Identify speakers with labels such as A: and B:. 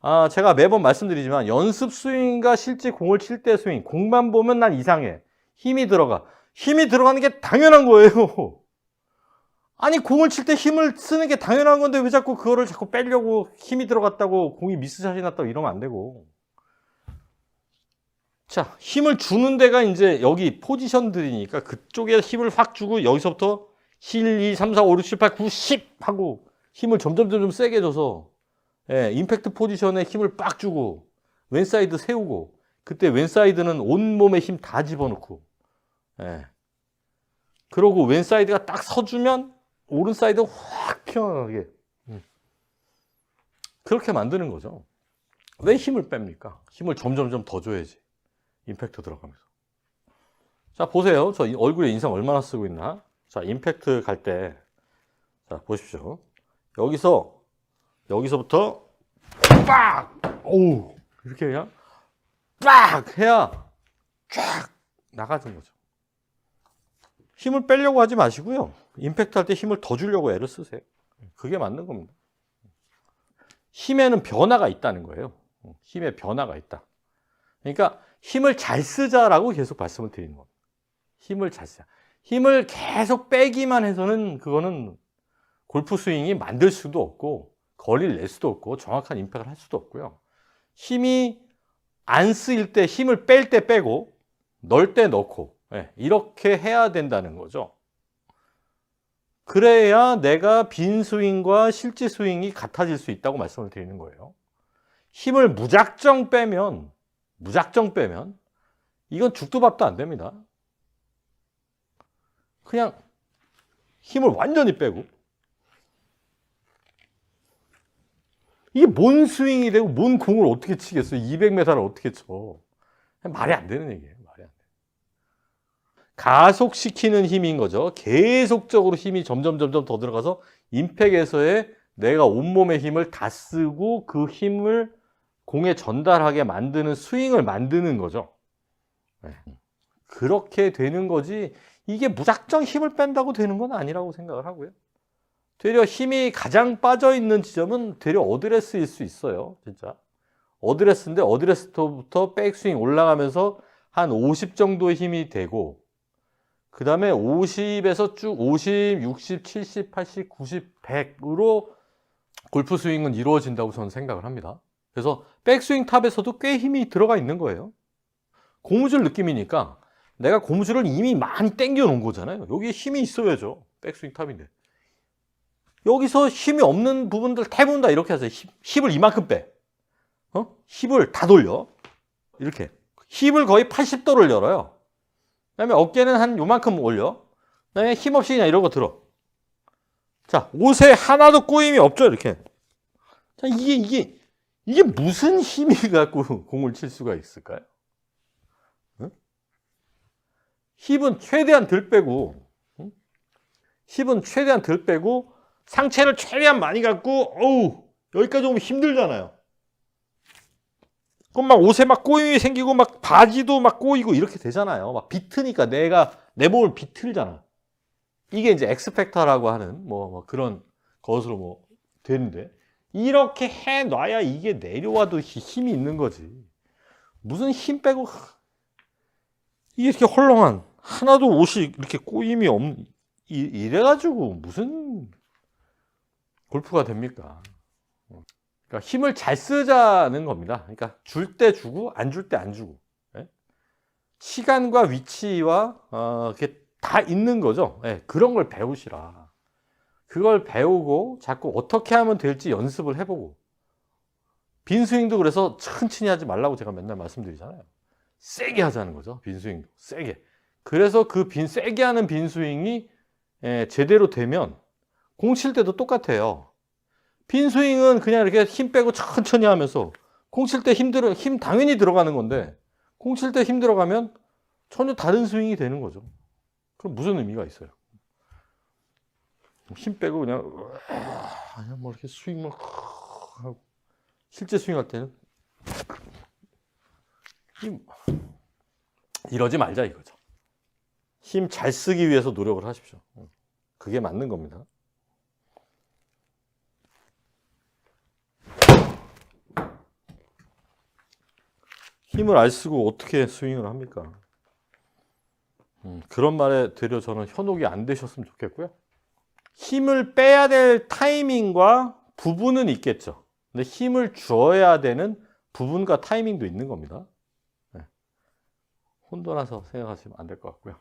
A: 아, 제가 매번 말씀드리지만 연습 스윙과 실제 공을 칠 때 스윙, 공만 보면 난 이상해. 힘이 들어가. 힘이 들어가는 게 당연한 거예요. 아니, 공을 칠 때 힘을 쓰는 게 당연한 건데 왜 자꾸 그거를 자꾸 빼려고 힘이 들어갔다고 공이 미스샷이 났다고 이러면 안 되고. 자, 힘을 주는 데가 이제 여기 포지션들이니까 그쪽에 힘을 확 주고 여기서부터 1, 2, 3, 4, 5, 6, 7, 8, 9, 10 하고 힘을 점점 점점 세게 줘서 예, 임팩트 포지션에 힘을 빡 주고 왼사이드 세우고 그때 왼사이드는 온몸에 힘 다 집어넣고 예. 그러고 왼사이드가 딱 서주면 오른사이드 확 튀어나가게. 음. 그렇게 만드는 거죠. 왜 힘을 뺍니까? 힘을 점점점 더 줘야지 임팩트 들어가면서. 자 보세요. 저 이- 얼굴에 인상 얼마나 쓰고 있나? 자 임팩트 갈 때. 자 보십시오. 여기서 여기서부터 빡! 오 이렇게 그냥 빡! 해야 쫙 나가는 거죠. 힘을 빼려고 하지 마시고요. 임팩트 할 때 힘을 더 주려고 애를 쓰세요. 그게 맞는 겁니다. 힘에는 변화가 있다는 거예요. 힘에 변화가 있다. 그러니까 힘을 잘 쓰자라고 계속 말씀을 드리는 겁니다. 힘을 잘 쓰자. 힘을 계속 빼기만 해서는 그거는 골프 스윙이 만들 수도 없고 거리를 낼 수도 없고 정확한 임팩을 할 수도 없고요. 힘이 안 쓰일 때 힘을 뺄 때 빼고 넣을 때 넣고 예, 이렇게 해야 된다는 거죠. 그래야 내가 빈 스윙과 실제 스윙이 같아질 수 있다고 말씀을 드리는 거예요. 힘을 무작정 빼면 무작정 빼면 이건 죽도 밥도 안 됩니다. 그냥 힘을 완전히 빼고 이게 뭔 스윙이 되고 뭔 공을 어떻게 치겠어요? 200m를 어떻게 쳐? 말이 안 되는 얘기예요. 말이 안 돼. 가속시키는 힘인 거죠. 계속적으로 힘이 점점 점점 더 들어가서 임팩에서의 내가 온몸의 힘을 다 쓰고 그 힘을 공에 전달하게 만드는 스윙을 만드는 거죠. 네. 그렇게 되는 거지 이게 무작정 힘을 뺀다고 되는 건 아니라고 생각을 하고요. 되려 힘이 가장 빠져 있는 지점은 되려 어드레스일 수 있어요. 진짜. 어드레스인데 어드레스부터 백스윙 올라가면서 한 50 정도의 힘이 되고 그 다음에 50에서 쭉 50, 60, 70, 80, 90, 100으로 골프 스윙은 이루어진다고 저는 생각을 합니다. 그래서 백스윙 탑에서도 꽤 힘이 들어가 있는 거예요. 고무줄 느낌이니까 내가 고무줄을 이미 많이 당겨 놓은 거잖아요. 여기에 힘이 있어야죠. 백스윙 탑인데. 여기서 힘이 없는 부분들 대부분 다 이렇게 하세요. 힙, 힙을 이만큼 빼. 어? 힙을 다 돌려. 이렇게. 힙을 거의 80도를 열어요. 그 다음에 어깨는 한 요만큼 올려. 그 다음에 힘없이 그냥 이러고 들어. 자, 옷에 하나도 꼬임이 없죠, 이렇게. 자, 이게, 이게, 이게 무슨 힘이 갖고 공을 칠 수가 있을까요? 응? 힙은 최대한 덜 빼고, 응? 힙은 최대한 덜 빼고, 상체를 최대한 많이 갖고, 어우, 여기까지 오면 힘들잖아요. 그럼 막 옷에 막 꼬임이 생기고, 막 바지도 막 꼬이고 이렇게 되잖아요. 막 비트니까 내가, 내 몸을 비틀잖아. 이게 이제 엑스팩터라고 하는 뭐, 뭐 그런 것으로 뭐 되는데, 이렇게 해 놔야 이게 내려와도 히- 힘이 있는 거지. 무슨 힘 빼고, 이게 이렇게 헐렁한, 하나도 옷이 이렇게 꼬임이 없, 이- 이래가지고 무슨 골프가 됩니까? 그러니까 힘을 잘 쓰자는 겁니다. 그러니까 줄 때 주고 안 줄 때 안 주고 예? 시간과 위치와 어, 그게 다 있는 거죠. 예, 그런 걸 배우시라. 그걸 배우고 자꾸 어떻게 하면 될지 연습을 해보고 빈 스윙도 그래서 천천히 하지 말라고 제가 맨날 말씀드리잖아요. 세게 하자는 거죠. 빈 스윙도 세게. 그래서 그 빈 세게 하는 빈 스윙이 예, 제대로 되면 공 칠 때도 똑같아요. 빈 스윙은 그냥 이렇게 힘 빼고 천천히 하면서 공 칠 때 힘 들어 힘 당연히 들어가는 건데 공 칠 때 힘 들어가면 전혀 다른 스윙이 되는 거죠. 그럼 무슨 의미가 있어요? 힘 빼고 그냥 그냥 뭐 이렇게 스윙만 하고 실제 스윙할 때는 힘 이러지 말자 이거죠. 힘 잘 쓰기 위해서 노력을 하십시오. 그게 맞는 겁니다. 힘을 안 쓰고 어떻게 스윙을 합니까? 음, 그런 말에 되려 저는 현혹이 안 되셨으면 좋겠고요. 힘을 빼야 될 타이밍과 부분은 있겠죠. 근데 힘을 줘야 되는 부분과 타이밍도 있는 겁니다. 네. 혼돈해서 생각하시면 안 될 것 같고요.